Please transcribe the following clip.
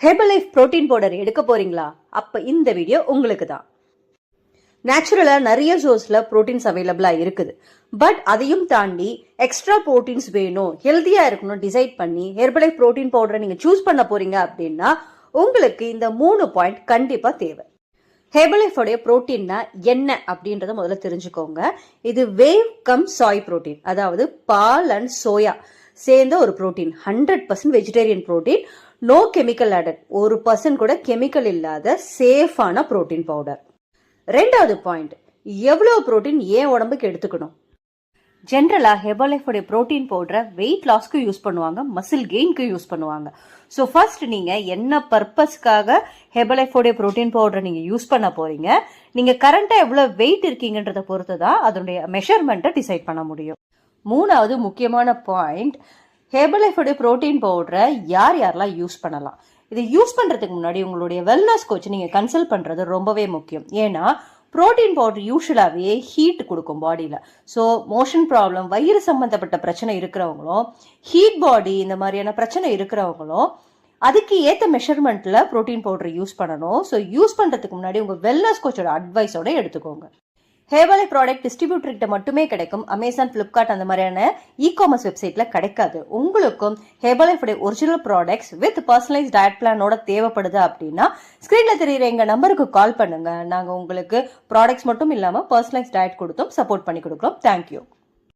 Herbalife protein powder எடுக்க போறீங்களா? அப்ப இந்த வீடியோ உங்களுக்கு தான் நேச்சுரலா நிறைய சோர்ஸ்ல ப்ரோட்டீன்ஸ் அவைலபிளா இருக்குது. பட் அதையும் தாண்டி எக்ஸ்ட்ரா புரோட்டீன்ஸ் வேணும் ஹெல்த்தியா இருக்கணும் டிசைட் பண்ணி ஹெர்பலைஃப் புரோட்டீன் பவுடரை நீங்க சூஸ் பண்ண போறீங்க அப்படின்னா உங்களுக்கு இந்த மூணு பாயிண்ட் கண்டிப்பா தேவை. ஹெர்பலைஃபோடைய புரோட்டீன்னா என்ன அப்படின்றத முதல்ல தெரிஞ்சுக்கோங்க. இது வேவ் கம் சாய் புரோட்டீன் அதாவது பால் அண்ட் சோயா சேர்ந்த ஒரு protein hundred percent vegetarian protein no chemical added ஒரு பர்சன்ட் கூட கெமிக்கல் இல்லாத சேஃபான புரோட்டீன் பவுடர் ரெண்டாவது பாயிண்ட் எவ்வளவு புரோட்டீன் ஏன் உடம்புக்கு எடுத்துக்கணும்? ஜென்ரலாக ஹெர்பலைஃபோடைய புரோட்டீன் பவுடரை வெயிட் லாஸ்க்கு யூஸ் பண்ணுவாங்க மசில் கெயின்க்கு யூஸ் பண்ணுவாங்க. ஸோ ஃபர்ஸ்ட் நீங்கள் என்ன பர்பஸ்க்காக ஹெர்பலைஃபோடைய புரோட்டீன் பவுடரை நீங்கள் யூஸ் பண்ண போகிறீங்க நீங்கள் கரண்ட்டாக எவ்வளோ வெயிட் இருக்கீங்கன்றதை பொறுத்து தான் அதனுடைய மெஷர்மெண்ட்டை டிசைட் பண்ண முடியும். மூணாவது முக்கியமான பாயிண்ட் ஹெர்பலைஃபோடைய புரோட்டீன் பவுடரை யார் யாரெல்லாம் யூஸ் பண்ணலாம்? இதை யூஸ் பண்ணுறதுக்கு முன்னாடி உங்களுடைய வெல்னஸ் கோச் நீங்கள் கன்சல்ட் பண்ணுறது ரொம்பவே முக்கியம். ஏன்னா புரோட்டீன் பவுடர் யூஸ்வலாகவே ஹீட் கொடுக்கும் பாடியில் ஸோ மோஷன் ப்ராப்ளம் வயிறு சம்மந்தப்பட்ட பிரச்சனை இருக்கிறவங்களும் ஹீட் பாடி இந்த மாதிரியான பிரச்சனை இருக்கிறவங்களும் அதுக்கு ஏற்ற மெஷர்மெண்ட்டில் புரோட்டீன் பவுடர் யூஸ் பண்ணணும். ஸோ யூஸ் பண்ணுறதுக்கு முன்னாடி உங்கள் வெல்னஸ் கோச்சோட அட்வைஸோட எடுத்துக்கோங்க. ஹேவலை ப்ராடக்ட் டிஸ்ட்ரிபியூட்டர்கிட்ட மட்டுமே கிடைக்கும். அமேசான் ஃப்ளிப்கார்ட் அந்த மாதிரியான இ காமர்ஸ் வெப்சைட்ல கிடைக்காது. உங்களுக்கும் ஹேபலைஃபுடைய original products with personalise diet பிளானோட தேவைப்படுது அப்படின்னா ஸ்க்ரீன்ல தெரியுற எங்க நம்பருக்கு கால் பண்ணுங்க. நாங்கள் உங்களுக்கு ப்ராடக்ட்ஸ் மட்டும் இல்லாமல் பர்சனலைஸ் டயட் கொடுத்தும் சப்போர்ட் பண்ணி கொடுக்குறோம். தேங்க்யூ